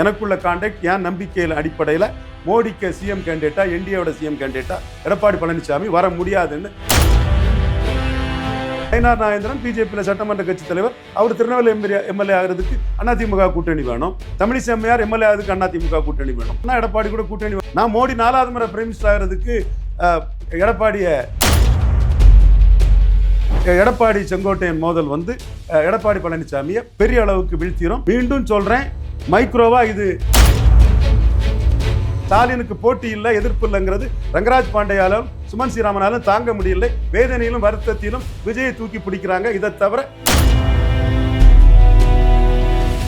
எனக்குள்ள கான்டாக்ட் என் நம்பிக்கையில் அடிப்படையில் மோடிக்கு சிஎம் கேண்டிடேட்டா என்டிஏவோட சிஎம் கேண்டிடேட்டா எடப்பாடி பழனிசாமி வர முடியாதுன்னு. ஐநார் நாகேந்திரன் பிஜேபியில் சட்டமன்ற கட்சி தலைவர். அவர் திருநெல்வேலி எம்எல்ஏ எம்எல்ஏ ஆகிறதுக்கு அதிமுக கூட்டணி வேணும். தமிழிசை அம்மையார் எம்எல்ஏ ஆகிறதுக்கு அதிமுக கூட்டணி வேணும். நான் எடப்பாடி கூட கூட்டணி வேணும். நான் மோடி நாலாவது முறை பிரைம் மினிஸ்டர் ஆகிறதுக்கு எடப்பாடியை எடப்பாடி செங்கோட்டையன் மோதல் வந்து எடப்பாடி பழனிசாமியை பெரிய அளவுக்கு வீழ்த்திரும். மீண்டும் சொல்கிறேன் மைக்ரோவா இது? ஸ்டாலினுக்கு போட்டி இல்லை எதிர்ப்பு இல்லைங்கிறது ரங்கராஜ் பாண்டையாலும் சுமன் ஸ்ரீராமனாலும் தாங்க முடியல. வேதனையிலும் வருத்தத்திலும் விஜயை தூக்கி பிடிக்கிறாங்க. இதை தவிர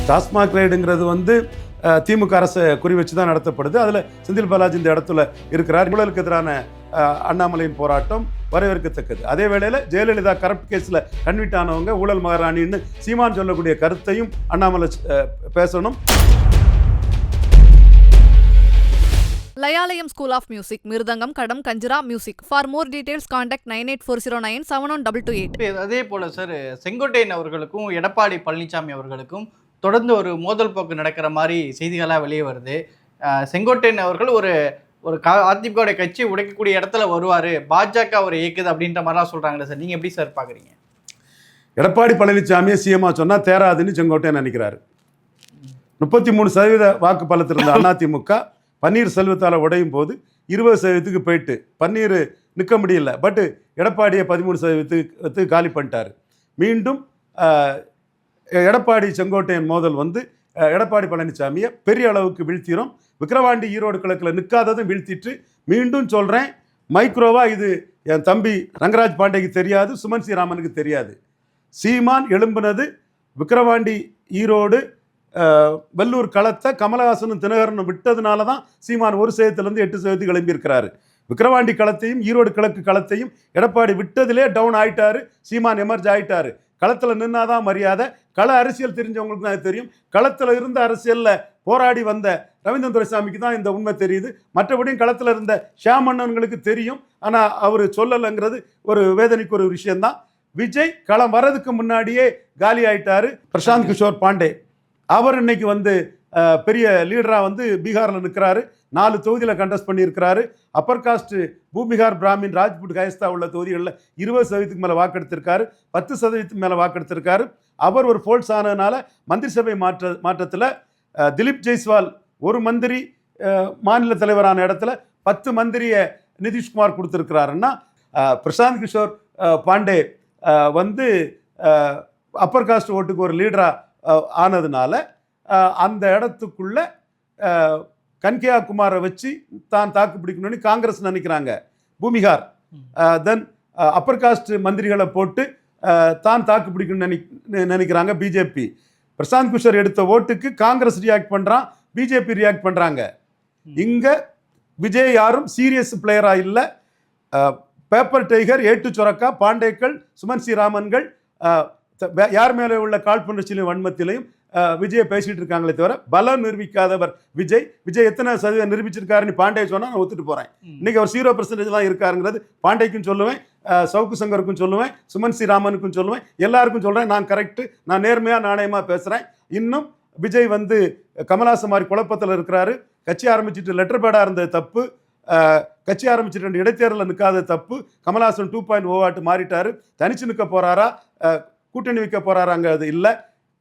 டாஸ்மாக் ரைடுங்கிறது வந்து திமுக அரசை குறி வச்சு தான் நடத்தப்படுது. அதில் செந்தில் பாலாஜி இந்த இடத்துல இருக்கிறார். ஊழலுக்கு எதிரான அண்ணாமலையின் போராட்டம். வரவேற்கத்தக்கது. அதே வேளையில் ஜெயலலிதா கரப்ட் கேஸில் கன்விட் ஆனவங்க ஊழல் மகாராணின்னு சீமான் சொல்லக்கூடிய கருத்தையும் அண்ணாமலை பேசணும். Layalayam school of music mridangam ghatam kanjira music for more details contact nine eight four zero nine seven one double two eight அதே போல சார் செங்கோட்டையன் அவர்களுக்கும் எடப்பாடி பழனிசாமி அவர்களுக்கும் தொடர்ந்து ஒரு மோதல் போக்கு நடக்கிற மாதிரி செய்திகளாக வெளியே வருது. செங்கோட்டையன் அவர்கள் ஒரு ஒரு க அதிமுகவுடைய கட்சி உடைக்கக்கூடிய இடத்துல வருவார் பாஜக அவர் இயக்குது அப்படின்ற மாதிரிலாம் சொல்கிறாங்களே சார். நீங்கள் எப்படி சார் பார்க்குறீங்க எடப்பாடி பழனிசாமியை சிஎம்மா சொன்னால் தேராதுன்னு செங்கோட்டையன் நினைக்கிறாரு. முப்பத்தி மூணு சதவீத வாக்கு பலத்தில் இருந்த அதிமுக பன்னீர் செல்வத்தால் உடையும் போது இருபது சதவீதத்துக்கு போயிட்டு பன்னீர் நிற்க முடியல. பட்டு எடப்பாடியை பதிமூணு சதவீதத்துக்கு காலி பண்ணிட்டாரு. மீண்டும் எடப்பாடி செங்கோட்டையன் மோதல் வந்து எடப்பாடி பழனிசாமியை பெரிய அளவுக்கு வீழ்த்திரும். விக்கிரவாண்டி ஈரோடு கிழக்கில் நிற்காததும் வீழ்த்திட்டு மீண்டும் சொல்கிறேன் மைக்ரோவா இது என் தம்பி ரங்கராஜ் பாண்டேக்கு தெரியாது சுமன் ஸ்ரீராமனுக்கு தெரியாது. சீமான் எழும்பினது விக்கிரவாண்டி ஈரோடு அஹ், வெள்ளூர் களத்தை கமலஹாசனும் தினகரனும் விட்டதுனால தான் சீமான் ஒரு சதவீதத்திலேருந்து எட்டு சதவீதத்துக்கு எழும்பியிருக்கிறாரு. விக்கிரவாண்டி களத்தையும் ஈரோடு கிழக்கு களத்தையும் எடப்பாடி விட்டதிலே டவுன் ஆயிட்டாரு சீமான் எமர்ஜ் ஆயிட்டாரு. களத்தில் நின்னாதான் மரியாதை கள அரசியல் தெரிஞ்சவங்களுக்கு தான் தெரியும். களத்தில் இருந்த அரசியலில் போராடி வந்த ரவீந்திரன் துரைசாமிக்கு தான் இந்த உண்மை தெரியுது. மற்றபடியும் களத்தில் இருந்த ஷியாமன்னன்களுக்கு தெரியும். ஆனால் அவர் சொல்லலைங்கிறது ஒரு வேதனைக்கு ஒரு விஷயந்தான் விஜய் களம் வர்றதுக்கு முன்னாடியே காலி ஆயிட்டாரு பிரசாந்த் கிஷோர் பாண்டே. அவர் இன்னைக்கு வந்து பெரிய லீடராக வந்து பீகாரில் நிற்கிறாரு நாலு தொகுதியில் கண்டஸ்ட் பண்ணியிருக்கிறாரு. அப்பர் காஸ்ட் பூமிகார் பிராமின் ராஜ்புட் கயஸ்தா உள்ள தொகுதிகளில் இருபது சதவீதத்துக்கு மேலே வாக்கெடுத்திருக்காரு. பத்து சதவீதத்துக்கு மேலே வாக்கெடுத்திருக்காரு. அவர் ஒரு ஃபோல்ஸ் ஆனதுனால மந்திரி சபை மாற்ற மாற்றத்தில் திலீப் ஜெய்ஸ்வால் ஒரு மந்திரி மாநில தலைவரான இடத்துல பத்து மந்திரியை நிதிஷ்குமார் கொடுத்துருக்கிறாருன்னா பிரசாந்த் கிஷோர் பாண்டே வந்து அப்பர் காஸ்ட் ஓட்டுக்கு ஒரு லீடராக ஆனதுனால அந்த இடத்துக்குள்ள கன்கேயா குமாரை வச்சு தான் தாக்கு பிடிக்கணும்னு காங்கிரஸ் நினைக்கிறாங்க. பூமிகார். தென் அப்பர் காஸ்ட் மந்திரிகளை போட்டு தான் தாக்கு பிடிக்கணும்னு நினை நினைக்கிறாங்க பிஜேபி. பிரசாந்த் கிஷோர் எடுத்த ஓட்டுக்கு காங்கிரஸ் ரியாக்ட் பண்ணுறான் பிஜேபி ரியாக்ட் பண்ணுறாங்க இங்கே விஜய் யாரும் சீரியஸ் பிளேயராக இல்லை. பேப்பர் டைகர் ஏட்டு சுரக்கா பாண்டேக்கள் சுமன் ஸ்ரீராமன்கள் யார் மேலே உள்ள காழ்ப்புணர்ச்சியிலும் வன்மத்திலையும் விஜயை பேசிட்டு இருக்காங்களே தவிர பலம் நிரூபிக்காதவர் விஜய். விஜய் எத்தனை சதவீதம் நிரூபிச்சிருக்காருன்னு பாண்டே சொன்னால் நான் ஒத்துட்டு போகிறேன் இன்னைக்கு அவர் ஜீரோ பர்சன்டேஜ் தான் இருக்காருங்கிறது பாண்டேக்கும் சொல்லுவேன் சவுக்கு சங்கருக்கும் சொல்லுவேன் சுமன் ஸ்ரீராமனுக்கும் சொல்லுவேன் எல்லாருக்கும் சொல்கிறேன் நான் கரெக்டு நான் நேர்மையாக நாணயமாக பேசுகிறேன் இன்னும் விஜய் வந்து கமலாசன் மாதிரி குழப்பத்தில் இருக்கிறாரு. கட்சி ஆரம்பிச்சிட்டு லெட்டர் பேடாக இருந்தது தப்பு. கட்சி ஆரம்பிச்சிட்டு ரெண்டு இடைத்தேர்தலில் நிற்காத தப்பு. கமலாசன் டூ பாயிண்ட் ஓவாட்டு oh மாறிட்டாரு. தனிச்சு நிற்க போறாரா? கூட்டணி வைக்க போறாராங்க அது இல்லை.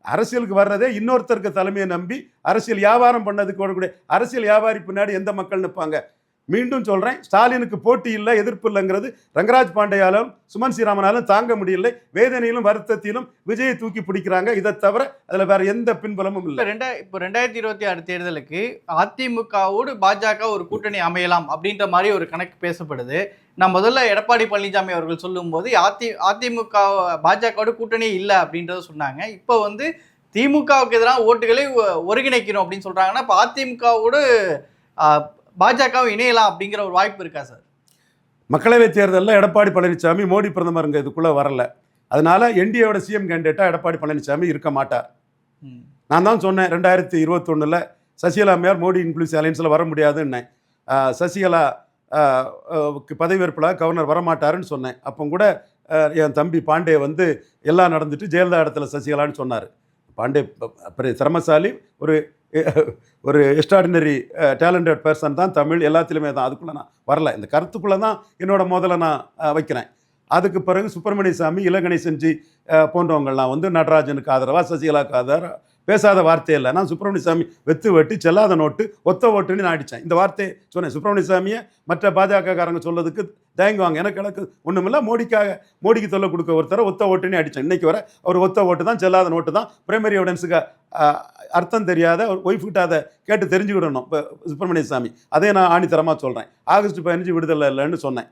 அரசியலுக்கு வர்றதே இன்னொருத்தருக்கு தலைமையை நம்பி அரசியல் வியாபாரம் பண்ணதுக்கு வரக்கூடிய அரசியல் வியாபாரி பின்னாடி எந்த மக்கள் நிற்பாங்க மீண்டும் சொல்கிறேன் ஸ்டாலினுக்கு போட்டி இல்லை எதிர்ப்பு இல்லைங்கிறது ரங்கராஜ் பாண்டையாலும் சுமன் ஸ்ரீராமனாலும் தாங்க முடியலை. வேதனையிலும் வருத்தத்திலும் விஜயை தூக்கி பிடிக்கிறாங்க. இதை தவிர அதில் வேற எந்த பின்புலமும் இல்லை. ரெண்டா இப்போ ரெண்டாயிரத்தி இருபத்தி ஆறு தேர்தலுக்கு அதிமுகவோடு பாஜக ஒரு கூட்டணி அமையலாம் அப்படின்ற மாதிரி ஒரு கணக்கு பேசப்படுது. நான் முதல்ல எடப்பாடி பழனிசாமி அவர்கள் சொல்லும்போது அதி அதிமுக பாஜகவோட கூட்டணி இல்லை அப்படின்றத சொன்னாங்க. இப்போ வந்து திமுகவுக்கு எதிராக ஓட்டுகளை ஒ- ஒருங்கிணைக்கணும் அப்படின்னு சொல்கிறாங்கன்னா இப்போ அதிமுகவோடு பாஜகவும் இணையலாம் அப்படிங்கிற ஒரு வாய்ப்பு இருக்கா சார்? மக்களவைத் தேர்தலில் எடப்பாடி பழனிசாமி மோடி பிரதமருங்க இதுக்குள்ள வரல. அதனால என்டிஏவோட சிஎம் கேண்டிடேட்டா எடப்பாடி பழனிசாமி இருக்க மாட்டார். நான் தான் சொன்னேன் ரெண்டாயிரத்தி இருபத்தொன்னில் சசிகலா அம்மையார் மோடி இன்க்ளூசிவ் அலையன்ஸில் வர முடியாதுன்னேன். ஆஹ் சசிகலா பதவியேற்பில் கவர்னர் வரமாட்டாருன்னு சொன்னேன். அப்போ கூட என் தம்பி பாண்டே வந்து எல்லாம் நடந்துட்டு ஜெயலலிதா இடத்துல சசிகலான்னு சொன்னார். பாண்டே பெரிய திறமசாலி ஒரு ஒரு எக்ஸ்ட்ராடினரி டேலண்டட் பர்சன் தான் தமிழ் எல்லாத்துலேயுமே தான். அதுக்குள்ளே நான் வரல. இந்த கருத்துக்குள்ளே தான் என்னோட முதல்ல நான் வைக்கிறேன். அதுக்கு பிறகு சுப்பிரமணிய சாமி இலகணேசன்ஜி போன்றவங்கள்லாம் வந்து நடராஜனுக்கு ஆதரவாக சசிகலாவுக்கு ஆதரவாக பேசாத வார்த்தை இல்லை. நான் சுப்பிரமணிய சாமி வெத்து வெட்டி செல்லாத நோட்டு ஒத்த ஓட்டுன்னு நான் அடித்தேன். இந்த வார்த்தையை சொன்னேன். சுப்பிரமணிய சாமியை மற்ற பாஜகக்காரங்க சொல்லதுக்கு தயங்குவாங்க எனக்கு எனக்கு ஒன்றுமில்ல மோடிக்காக மோடிக்கு தொல்லை கொடுக்க ஒருத்தரை ஒத்த ஓட்டுன்னு அடித்தேன். இன்னைக்கு வர அவர் ஒத்த ஓட்டு தான் செல்லாத நோட்டு தான். பிரைமரி எவிடன்ஸுக்கு அர்த்தம் தெரியாத ஒரு ஒய்ஃப் கிட்ட அதை கேட்டு தெரிஞ்சுக்கிடணும். இப்போ சுப்பிரமணிய சாமி. அதே நான் ஆணித்தரமாக சொல்கிறேன் ஆகஸ்ட் பதினஞ்சு விடுதலை இல்லைன்னு சொன்னேன்.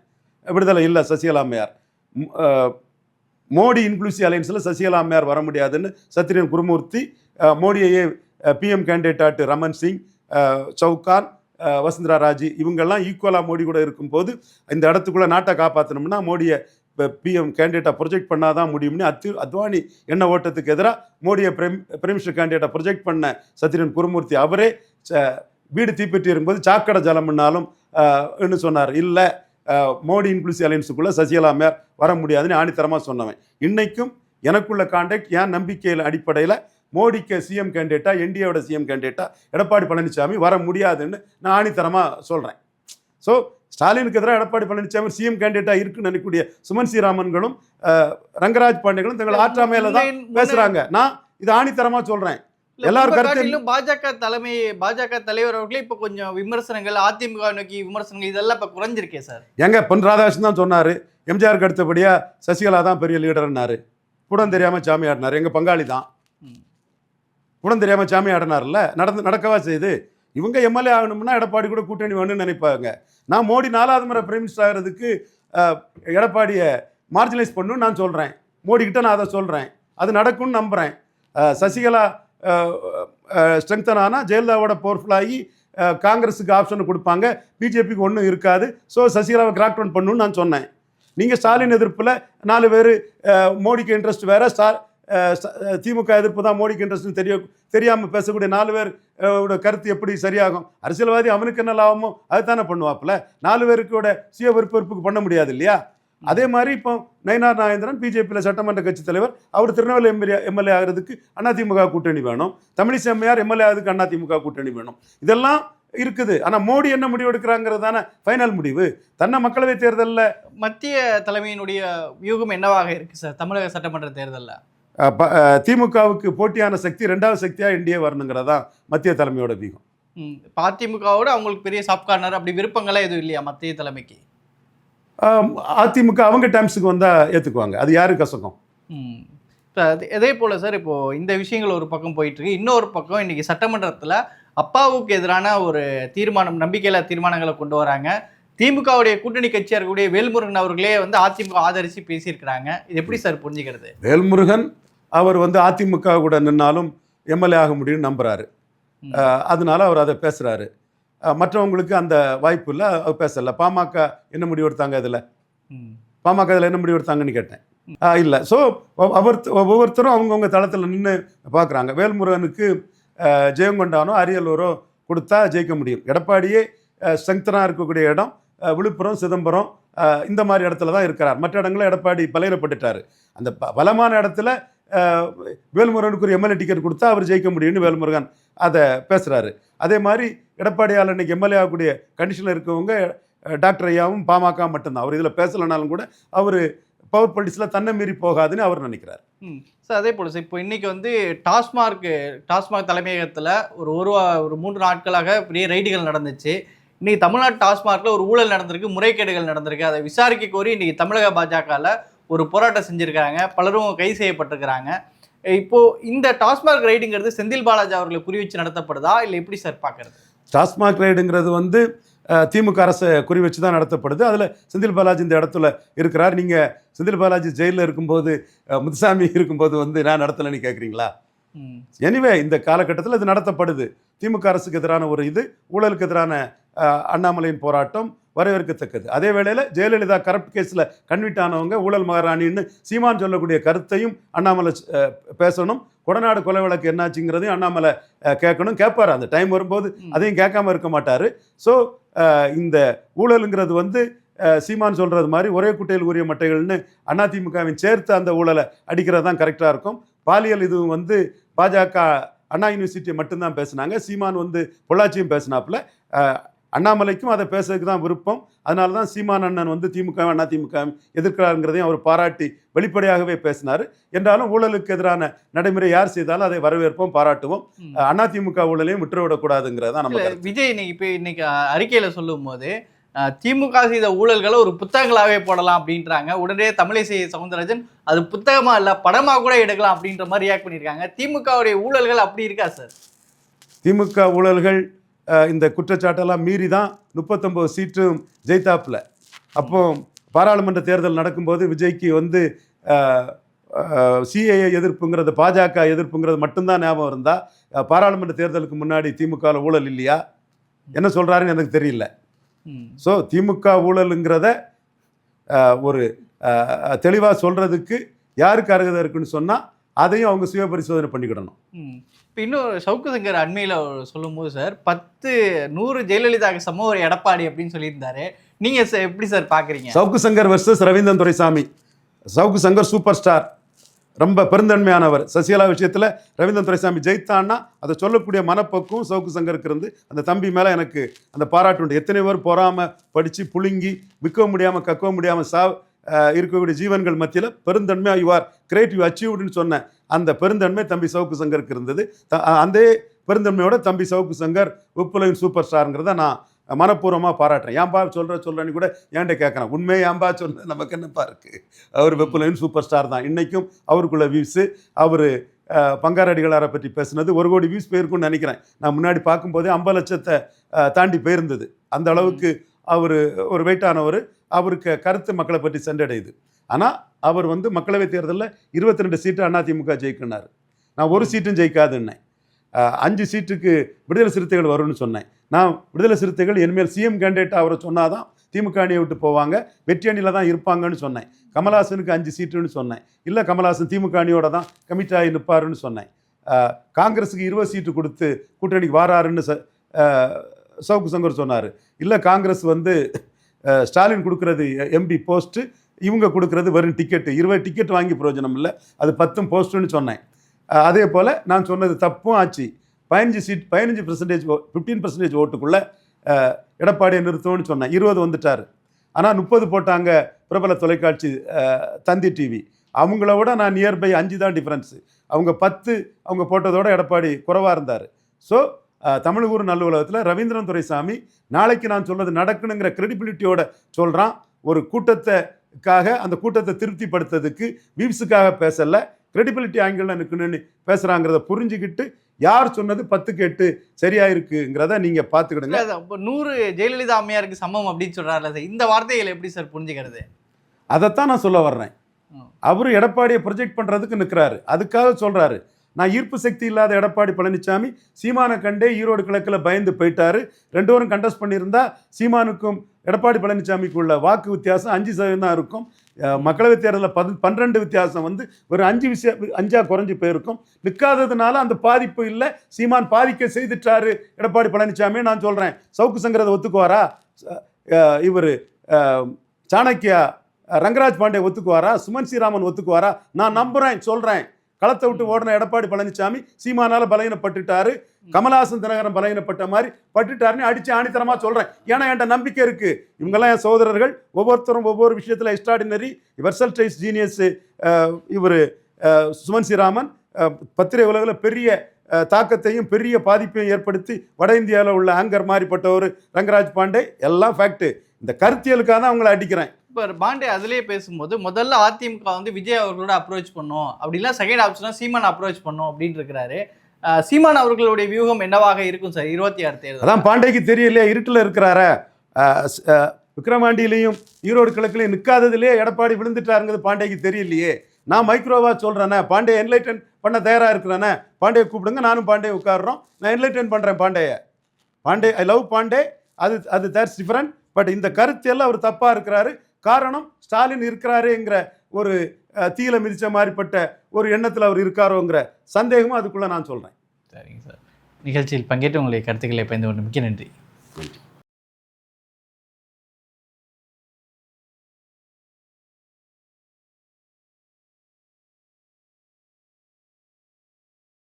விடுதலை இல்லை சசிகலா அம்மையார் மோடி இன்க்ளூசிவ் அலையன்ஸில் சசிகலா அம்மையார் வர முடியாதுன்னு சத்திரியன் குருமூர்த்தி மோடியையே பிஎம் கேண்டிடேட் ரமன் சிங் சவுகான் வசுந்தரா ராஜி இவங்கெல்லாம் ஈக்குவலாக மோடி கூட இருக்கும்போது இந்த இடத்துக்குள்ளே நாட்டை காப்பாற்றணும்னா மோடியை இப்போ பிஎம் கேண்டிடேட்டை ப்ரொஜெக்ட் பண்ணால் தான் முடியும்னு அத்து அத்வானி எண்ண ஓட்டத்துக்கு எதிராக மோடியை பிரைம் பிரைம் மினிஸ்டர் கேண்டிடேட்டை ப்ரொஜெக்ட் பண்ண சத்யன் குருமூர்த்தி அவரே ச- வீடு தீப்பற்றி இருக்கும்போது சாக்கடை ஜலம்னாலும் என்ன சொன்னார்? இல்லை மோடி இன்க்ளூசிவ் அலையன்ஸுக்குள்ளே சசிகலா மேர் வர முடியாதுன்னு ஆணித்தரமாக சொன்னவன். இன்றைக்கும் எனக்குள்ள கான்டாக்ட் என் நம்பிக்கையில் அடிப்படையில் மோடிக்கு சிஎம் கேண்டிடேட்டா என்டிஏவோட சிஎம் கேண்டிடேட்டா எடப்பாடி பழனிசாமி வர முடியாதுன்னு நான் ஆணித்தரமாக சொல்கிறேன் ஸோ ஸ்டாலினுக்கு எதிராக எடப்பாடி பழனிசாமி சிஎம் கேண்டிடேட்டாக இருக்குன்னு நினைக்கக்கூடிய சுமன் ஸ்ரீராமன்களும் ரங்கராஜ் பாண்டியங்களும் தங்கள் ஆற்றாமையில தான் பேசுகிறாங்க நான் இது ஆணித்தரமாக சொல்கிறேன் இல்ல, எல்லார் முன்பு கருத்து- காட்டிலும் பாஜக தலைமை பாஜக தலைவர் அவர்களே இப்ப கொஞ்சம் விமர்சனங்கள் அதிமுக நோக்கி விமர்சனங்கள் இதெல்லாம் இப்ப குறைஞ்சிருக்கே சார். எங்க பொன் ராதாகிருஷ்ணன் தான் சொன்னார். எம்ஜிஆருக்கு அடுத்தபடியாக சசிகலா தான் பெரிய லீடர்னாரு புடம் தெரியாமல் சாமி ஆடினார் எங்கள் பங்காளி தான். குணம் தெரியாமல் சாமி ஆடினார்ல நடந்து நடக்கவா செய்யுது இவங்க எம்எல்ஏ ஆகணும்னா எடப்பாடி கூட கூட்டணி வேணும்னு நினைப்பாங்க. நான் மோடி நாலாவது முறை பிரைம் மினிஸ்டர் ஆகிறதுக்கு எடப்பாடியை மார்ஜினைஸ் பண்ணுன்னு நான் சொல்கிறேன் மோடிக்கிட்ட நான் அதை சொல்கிறேன் அது நடக்கும்னு நம்புகிறேன் சசிகலா ஸ்ட்ரெங்தன் ஆனால் ஜெயலலிதாவோட பவர்ஃபுல்லாகி காங்கிரஸுக்கு ஆப்ஷன் கொடுப்பாங்க. பிஜேபிக்கு ஒன்றும் இருக்காது. ஸோ சசிகலாவை கிராக் டவுன் பண்ணணும்னு நான் சொன்னேன். நீங்கள் ஸ்டாலின் எதிர்ப்பில் நாலு பேர் மோடிக்கு இன்ட்ரெஸ்ட் வேறு. ஸ்டா திமுக எதிர்ப்பு தான் மோடிக்கு இன்ட்ரெஸ்ட்னு தெரிய தெரியாமல் பேசக்கூடிய நாலு பேர் கருத்து எப்படி சரியாகும்? அரசியல்வாதி அவனுக்கு என்ன லாபமோ அதுதானே பண்ணுவாப்புல. நாலு பேருக்கோட சுய விருப்ப பண்ண முடியாது இல்லையா? அதே மாதிரி இப்போ நயினார் நாகேந்திரன் பிஜேபியில் சட்டமன்ற கட்சி தலைவர். அவர் திருநெல்வேலி எம்எல்ஏ எம்எல்ஏ ஆகிறதுக்கு அதிமுக கூட்டணி வேணும். தமிழிசை அம்மையார் எம்எல்ஏ ஆகிறதுக்கு அதிமுக கூட்டணி வேணும். இதெல்லாம் இருக்குது. ஆனால் மோடி என்ன முடிவு எடுக்கிறாங்கிறது தானே ஃபைனல் முடிவு. தன்னை மக்களவை தேர்தலில் மத்திய தலைமையினுடைய வியூகம் என்னவாக இருக்குது சார்? தமிழக சட்டமன்ற தேர்தலில். திமுகவுக்கு போட்டியான சக்தி ரெண்டாவது சக்தியாக என்டிஏ வரணுங்கிறதா மத்திய தலைமையோட வீகம் அதிமுகவோட அவங்களுக்கு பெரிய சாப் கார்னர் அப்படி விருப்பங்களே எதுவும் இல்லையா மத்திய தலைமைக்கு? அதிமுக அவங்க டைம்ஸுக்கு வந்தால் ஏற்றுக்குவாங்க அது யாரு கசக்கும்? ம். இப்ப அது- அதே போல சார் இப்போ இந்த விஷயங்கள் ஒரு பக்கம் போயிட்டு இருக்கு இன்னொரு பக்கம் இன்னைக்கு சட்டமன்றத்துல அப்பாவுக்கு எதிரான ஒரு தீர்மானம் நம்பிக்கையில்லா தீர்மானங்களை கொண்டு வராங்க. திமுகவுடைய கூட்டணி கட்சியா இருக்கக்கூடிய வேல்முருகன் அவர்களே வந்து அதிமுக ஆதரிச்சு பேசியிருக்கிறாங்க. இது எப்படி சார் புரிஞ்சுக்கிறது? வேல்முருகன் அவர் வந்து அதிமுக கூட நின்னாலும் எம்எல்ஏ ஆக முடியும்னு. அஹ், அதனால அவர் அதை பேசுறாரு. அஹ், மற்றவங்களுக்கு அந்த வாய்ப்பு இல்லை அவர் பேசல. பாமக என்ன முடிவு எடுத்தாங்க இதில். பாமக இதில் என்ன முடிவு எடுத்தாங்கன்னு கேட்டேன். இல்லை. ஸோ அவர் ஒவ்வொருத்தரும் அவங்கவுங்க தளத்தில் நின்று பார்க்குறாங்க வேல்முருகனுக்கு ஜெயங்கொண்டானோ அரியலூரோ கொடுத்தா ஜெயிக்க முடியும். எடப்பாடியே ஸ்ட்ரெங்தனாக இருக்கக்கூடிய இடம் விழுப்புரம் சிதம்பரம் இந்த மாதிரி இடத்துல தான் இருக்கிறார். மற்ற இடங்களில் எடப்பாடி பலையிடப்பட்டுட்டார் அந்த பலமான இடத்துல வேல்முருகனுக்கு ஒரு எம்எல்ஏ டிக்கெட் கொடுத்தா அவர் ஜெயிக்க முடியும்னு வேல்முருகன் அதை பேசுகிறாரு அதே மாதிரி எடப்பாடியால் இன்றைக்கி எம்எல்ஏ ஆகக்கூடிய கண்டிஷனில் இருக்கவங்க டாக்டர் ஐயாவும் பாமக மட்டும்தான். அவர் இதில் பேசலைனாலும் கூட அவர் பவர் பாலிட்டிக்ஸில் தன்னை மீறி போகாதுன்னு அவர் நினைக்கிறார். ம். சார் அதே போல் சார் இப்போ இன்றைக்கி வந்து டாஸ்மார்க் டாஸ்மாக் தலைமையகத்தில் ஒரு ஒரு ஒரு மூன்று நாட்களாக பெரிய ரைடுகள் நடந்துச்சு. இன்றைக்கி தமிழ்நாடு டாஸ்மார்க்கில் ஒரு ஊழல் நடந்திருக்கு முறைகேடுகள் நடந்திருக்கு. அதை விசாரிக்க கோரி இன்றைக்கி தமிழக பாஜகவில் ஒரு போராட்டம் செஞ்சிருக்காங்க பலரும் கைது செய்யப்பட்டிருக்கிறாங்க. இப்போ இந்த டாஸ்மார்க் ரைடுங்கிறது செந்தில் பாலாஜி அவர்களை குறி வச்சு நடத்தப்படுதா? இல்லை எப்படி சார் பார்க்கறது? டாஸ்மாக் ரைடுங்கிறது வந்து திமுக அரசை குறி வச்சு தான் நடத்தப்படுது. அதில் செந்தில் பாலாஜி இந்த இடத்துல இருக்கிறார். நீங்கள் செந்தில் பாலாஜி ஜெயிலில் இருக்கும்போது முத்துசாமி இருக்கும்போது வந்து நான் நடத்தலைன்னு கேட்குறீங்களா எனிவே இந்த காலகட்டத்தில் இது நடத்தப்படுது. திமுக அரசுக்கு எதிரான ஒரு இது ஊழலுக்கு எதிரான அண்ணாமலையின் போராட்டம் வரவேற்கத்தக்கது. அதே வேளையில் ஜெயலலிதா கரப்ட் கேஸில் கன்விட் ஆனவங்க ஊழல் மகாராணின்னு சீமான் சொல்லக்கூடிய கருத்தையும் அண்ணாமலை பேசணும். கொடநாடு கொலை வழக்கு என்னாச்சுங்கிறதையும் அண்ணாமலை கேட்கணும். கேட்பார். அந்த டைம் வரும்போது. அதையும் கேட்காம இருக்க மாட்டார். ஸோ இந்த ஊழலுங்கிறது வந்து சீமான் சொல்கிறது மாதிரி ஒரே குட்டையில் உரிய மட்டைகள்னு அதிமுகவின் சேர்த்து அந்த ஊழலை அடிக்கிறது தான் கரெக்டாக இருக்கும். பாலியல் இதுவும் வந்து பாஜக அண்ணா யூனிவர்சிட்டியை மட்டும்தான் பேசுனாங்க. சீமான் வந்து பொள்ளாச்சியும் பேசினாப்புல. அண்ணாமலைக்கும் அதை பேசுறதுக்கு தான் விருப்பம். அதனால தான் சீமான் அண்ணன் வந்து திமுக அண்ணா திமுக எதிர்க்கிறாருங்கிறதையும் அவர் பாராட்டி வெளிப்படையாகவே பேசினார். என்றாலும் ஊழலுக்கு எதிரான நடைமுறை யார் செய்தாலும் அதை வரவேற்போம் பாராட்டுவோம். அண்ணா திமுக ஊழலையும் விட்டுவிடக்கூடாதுங்கிறதா நம்ம. விஜய் இன்னைக்கு இப்போ இன்னைக்கு அறிக்கையில சொல்லும் போது திமுக செய்த ஊழல்களை ஒரு புத்தகங்களாவே போடலாம் அப்படின்றாங்க. உடனே தமிழிசை சவுந்தரராஜன் அது புத்தகமா இல்ல படமா கூட எடுக்கலாம் அப்படின்ற மாதிரி ரியாக்ட் பண்ணியிருக்காங்க. திமுகவுடைய ஊழல்கள் அப்படி இருக்கா சார் திமுக ஊழல்கள் இந்த குற்றச்சாட்டெல்லாம் மீறி தான் முப்பத்தொம்போது சீட்டும் ஜெயித்தாப்புல. அப்போ பாராளுமன்ற தேர்தல் நடக்கும்போது விஜய்க்கு வந்து சிஏஏ எதிர்ப்புங்கிறது பாஜக எதிர்ப்புங்கிறது மட்டும்தான் ஞாபகம் இருந்தா அஹ், பாராளுமன்ற தேர்தலுக்கு முன்னாடி திமுகவில் ஊழல் இல்லையா? என்ன சொல்றாருன்னு எனக்கு தெரியல. ஸோ திமுக ஊழலுங்கிறத ஒரு தெளிவாக சொல்றதுக்கு யாருக்கு அருகதை இருக்குன்னு சொன்னால் அதையும் அவங்க சுய பரிசோதனை பண்ணிக்கிடணும். இப்போ இன்னும் சவுக்கு சங்கர் அண்மையில் சொல்லும்போது சார் பத்து நூறு ஜெயலலிதாவுக்கு சம ஒரு எடப்பாடி அப்படின்னு சொல்லியிருந்தாரு. நீங்க சார் எப்படி சார் பாக்குறீங்க? Savukku Shankar versus Ravindran Duraisamy. Savukku Shankar super star ரொம்ப பெருந்தன்மையானவர். சசிகலா விஷயத்தில் ரவீந்திரன் துரைசாமி ஜெயித்தான்னா அதை சொல்லக்கூடிய மனப்பக்குவம் சவுக்கு சங்கருக்கு இருந்து அந்த தம்பி மேலே எனக்கு அந்த பாராட்டு உண்டு. எத்தனை பேர் பொறாமல் படித்து புழுங்கி விற்க முடியாமல் கக்க முடியாமல் சா இருக்கக்கூடிய ஜீவன்கள் மத்தியில் பெருந்தன்மையாக யூ ஆர் கிரேட் யூ அச்சீவ்டுன்னு சொன்ன அந்த பெருந்தன்மை தம்பி சவுக்கு சங்கருக்கு இருந்தது. த- அந்த பெருந்தன்மையோட தம்பி சவுக்கு சங்கர் உப்புலையின் சூப்பர் ஸ்டாருங்கிறத நான் மனப்பூர்வமாக பாராட்டுறேன். ஏன்பா சொல்கிற சொல்கிறேன்னு கூட ஏன்ட்ட கேட்குறேன் உண்மையை ஏன்பா சொன்னது நமக்கு என்னப்பா இருக்குது அவர் வெப்புலையின் சூப்பர் ஸ்டார் தான். இன்றைக்கும் அவருக்குள்ள வியூஸு அவர் பங்காரடிகளாரை பற்றி பேசுனது ஒரு கோடி வியூஸ் போயிருக்கும்னு நினைக்கிறேன். நான் முன்னாடி பார்க்கும்போதே ஐம்பது லட்சத்தை தாண்டி போயிருந்தது. அந்த அளவுக்கு அவர் ஒரு வெயிட்டானவர் அவருக்கு கருத்து மக்களை பற்றி சென்றடையுது. ஆனால் அவர் வந்து மக்களவைத் தேர்தலில் இருபத்தி ரெண்டு சீட்டு அதிமுக ஜெயிக்கினார். நான் ஒரு சீட்டும் ஜெயிக்காதுன்னேன் அஞ்சு சீட்டுக்கு விடுதலை சிறுத்தைகள் வரும்னு சொன்னேன். நான் விடுதலை சிறுத்தைகள் என்மேல் சிஎம் கேண்டிடேட் அவரை சொன்னாதான் திமுக அணியை விட்டு போவாங்க. வெற்றி அணியில் தான் இருப்பாங்கன்னு சொன்னேன். கமலாசனுக்கு அஞ்சு சீட்டுன்னு சொன்னேன். இல்லை கமலாசன் திமுக அணியோட தான் கமிட் ஆகி நிற்பாருன்னு சொன்னேன். காங்கிரஸுக்கு இருபது சீட்டு கொடுத்து கூட்டணிக்கு வாராருன்னு ச சவுக்கு சங்கர் சொன்னார். இல்லை காங்கிரஸ் வந்து ஸ்டாலின் கொடுக்குறது எம்பி போஸ்ட்டு இவங்க கொடுக்குறது வெறும் டிக்கெட்டு இருபது டிக்கெட் வாங்கி பிரயோஜனம் இல்லை. அது பத்தும் போஸ்ட்டுன்னு சொன்னேன். அதே போல் நான் சொன்னது தப்பும் ஆச்சு. பதினஞ்சு சீட் பதினஞ்சு பர்சன்டேஜ் ஃபிஃப்டீன் பர்சன்டேஜ் ஓட்டுக்குள்ளே எடப்பாடியை நிறுத்தோன்னு சொன்னேன். இருபது வந்துட்டார். ஆனால் முப்பது போட்டாங்க பிரபல தொலைக்காட்சி தந்தி டிவி அவங்கள விட நான் நியர்பை அஞ்சு தான் டிஃப்ரென்ஸு அவங்க பத்து அவங்க போட்டதோட எடப்பாடி குறைவாக இருந்தார். ஸோ தமிழ்கூர் நல்லுலகத்தில் ரவீந்திரன் துரைசாமி நாளைக்கு நான் சொல்றது நடக்கணுங்கிற கிரெடிபிலிட்டியோட சொல்கிறான் ஒரு கூட்டத்தைக்காக அந்த கூட்டத்தை திருப்திப்படுத்துறதுக்கு வீவ்ஸுக்காக பேசல. கிரெடிபிலிட்டி ஆங்கிளில் நிற்கணும்னு பேசுகிறாங்கிறத புரிஞ்சுக்கிட்டு யார் சொன்னது பத்துக்கு எட்டு சரியா இருக்குங்கிறத அது அப்போ நூறு ஜெயலலிதா அம்மையாருக்கு சமம் அப்படின்னு சொல்றாருல சார். இந்த வார்த்தைகளை எப்படி சார் புரிஞ்சுக்கிறது? அதைத்தான் நான் சொல்ல வர்றேன். அவர் எடப்பாடியை ப்ரொஜெக்ட் பண்ணுறதுக்கு நிற்கிறாரு அதுக்காக சொல்கிறாரு நான் ஈர்ப்பு சக்தி இல்லாத எடப்பாடி பழனிசாமி சீமானை கண்டே ஈரோடு கிழக்கில் பயந்து போயிட்டாரு. ரெண்டு பேரும் கண்டஸ்ட் பண்ணியிருந்தா சீமானுக்கும் எடப்பாடி பழனிசாமிக்கு உள்ள வாக்கு வித்தியாசம் அஞ்சு சதவீதம் தான் இருக்கும். மக்களவைத் தேர்தலில் பது பன்னிரெண்டு வித்தியாசம் வந்து ஒரு அஞ்சு விஷய அஞ்சாக குறைஞ்சி போயிருக்கும். நிற்காததுனால அந்த பாதிப்பு இல்லை. சீமான் பாதிக்க செய்துட்டாரு எடப்பாடி பழனிசாமி நான் சொல்கிறேன் சவுக்கு சங்கரதை ஒத்துக்குவாரா? இவர் சாணக்கியா ரங்கராஜ் பாண்டே ஒத்துக்குவாரா? சுமன் ஸ்ரீராமன் ஒத்துக்குவாரா? நான் நம்புகிறேன் சொல்கிறேன் களத்தை விட்டு ஓடின எடப்பாடி பழனிசாமி சீமானால பலகீனப்பட்டுட்டாரு. கமலஹாசன் தினகரன் பலகீனப்பட்ட மாதிரி பட்டுட்டாருன்னு அடிச்சு ஆணித்தரமா சொல்றேன். ஏன்னா என்கிட்ட நம்பிக்கை இருக்கு. இவங்கெல்லாம் என் சகோதரர்கள். ஒவ்வொருத்தரும் ஒவ்வொரு விஷயத்துல எக்ஸ்ட்ராடினரி வெர்சல்டைஸ் ஜீனியஸ் இவர் சுமன் ஸ்ரீராமன் பத்திரிகை உலகில் பெரிய தாக்கத்தையும் பெரிய பாதிப்பையும் ஏற்படுத்தி வட இந்தியாவில் உள்ள ஆங்கர் மாதிரிப்பட்டவர் ரங்கராஜ் பாண்டே. எல்லாம் ஃபேக்ட் இந்த கருத்தியலுக்காக தான் அவங்கள அடிக்கிறேன். இப்போ பாண்டே அதுலேயே பேசும்போது முதல்ல அதிமுக வந்து விஜய் அவர்களோட அப்ரோச் பண்ணும். அப்படிலாம் செகண்ட் ஆப்ஷனாக சீமான் அப்ரோச் பண்ணும் அப்படின்னு இருக்கிறாரு சீமான் அவர்களுடைய வியூகம் என்னவாக இருக்கும் சார்? இருபத்தி ஆறு தேர்தல் அதான் பாண்டேக்கு தெரியலையே இருட்டில் இருக்கிறாரா. விக்ரமாண்டியிலையும் ஈரோடு கிழக்குலையும் நிற்காததுலேயே எடப்பாடி விழுந்துட்டாருங்கிறது பாண்டேக்கு தெரியலையே. நான் மைக்ரோவா சொல்கிறேனே பாண்டே என்லைட்டன் பண்ண தயாராக இருக்கிறேனே. பாண்டே கூப்பிடுங்க நானும் பாண்டே உட்காடுறோம் நான் என்லைட்டன் பண்ணுறேன் பாண்டேய. Pandey I love Pandey. அது அது தட்ஸ் டிஃப்ரெண்ட் பட் இந்த கருத்து எல்லாம் அவர் தப்பாக இருக்கிறாரு. காரணம் ஸ்டாலின் இருக்கிறாருங்கிற ஒரு தீயில மிதிச்ச மாதிரிப்பட்ட ஒரு எண்ணத்தில் அவர் இருக்காரோங்கிற சந்தேகமும் அதுக்குள்ளே நான் சொல்கிறேன் சரிங்க சார். நிகழ்ச்சியில் பங்கேற்று உங்களுடைய கருத்துக்களை பயந்து கொண்டு மிக்க நன்றி. நன்றி.